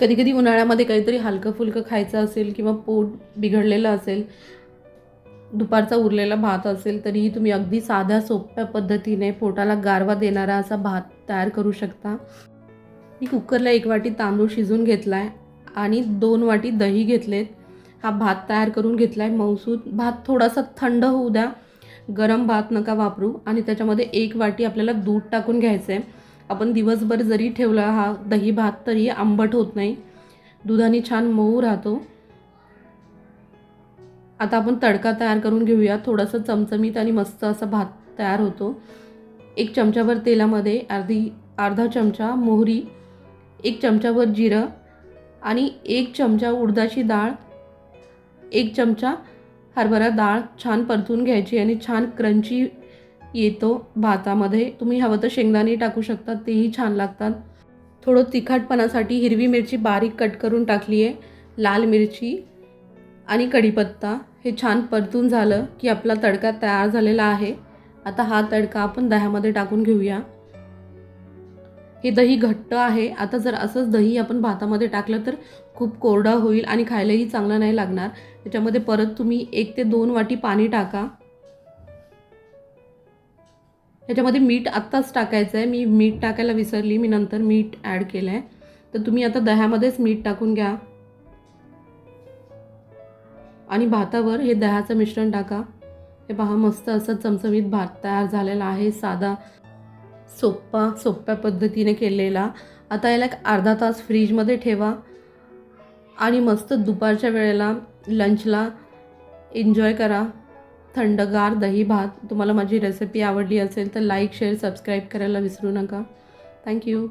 कधी कधी उन्हाळ्यामध्ये काहीतरी हलकं फुलकं खायचं असेल किंवा पोट बिघडलेलं असेल दुपारचा उरलेला भात असेल तरीही तुम्ही अगदी साध्या सोप्या पद्धतीने पोटाला गारवा देणारा असा भात तयार करू शकता. मी कुकरला एक वाटी तांदूळ शिजून घेतला आहे आणि दोन वाटी दही घेतलेत. हा भात तयार करून घेतला आहे मौसूद भात थोडासा थंड होऊ द्या. गरम भात नका वापरू आणि त्याच्यामध्ये एक वाटी आपल्याला दूध टाकून घ्यायचं आहे आपण दिवसभर जरी ठेवला हा दही भात तरी आंबट होत नाही. दुधाने छान मऊ राहतो. आता आपण तडका तयार करून घेऊया. थोडंसं चमचमीत आणि मस्त असा भात तयार होतो. एक चमच्याभर तेलामध्ये अर्धी अर्धा चमचा मोहरी एक चमचाभर जिरं आणि एक चमचा उडदाची डाळ एक चमचा हरभरा डाळ छान परतून घ्यायची आणि छान क्रंची येतो. भातामध्ये तुम्ही हवं तर शेंगदाणे टाकू शकता तेही छान लागतात. थोडं तिखटपणासाठी हिरवी मिरची बारीक कट करून टाकली आहे लाल मिरची आणि कढीपत्ता. हे छान परतून झालं की आपला तडका तयार झालेला आहे. आता हा तडका आपण दह्यामध्ये टाकून घेऊया. हे दही घट्ट आहे. आता जर असंच दही आपण भातामध्ये टाकलं तर खूप कोरडं होईल आणि खायलाही चांगलं नाही लागणार. त्याच्यामध्ये परत तुम्ही एक ते दोन वाटी पाणी टाका. ह्याच्यामध्ये मीठ आत्ताच टाकायचं आहे मी मीठ टाकायला विसरली. मी नंतर मीठ ॲड केलं आहे तर तुम्ही आता दह्यामध्येच मीठ टाकून घ्या. आणि भातावर हे दह्याचं मिश्रण टाका. हे पहा मस्त असं चमचमीत भात तयार झालेला आहे. साधा सोप्पा सोप्या पद्धतीने केलेला. आता याला एक अर्धा तास फ्रीजमध्ये ठेवा. आणि मस्त दुपारच्या वेळेला लंचला एन्जॉय करा. थंडगार दही भात. तुम्हाला माझी रेसिपी आवडली असेल तर लाईक शेअर सबस्क्राईब करायला विसरू नका. थँक्यू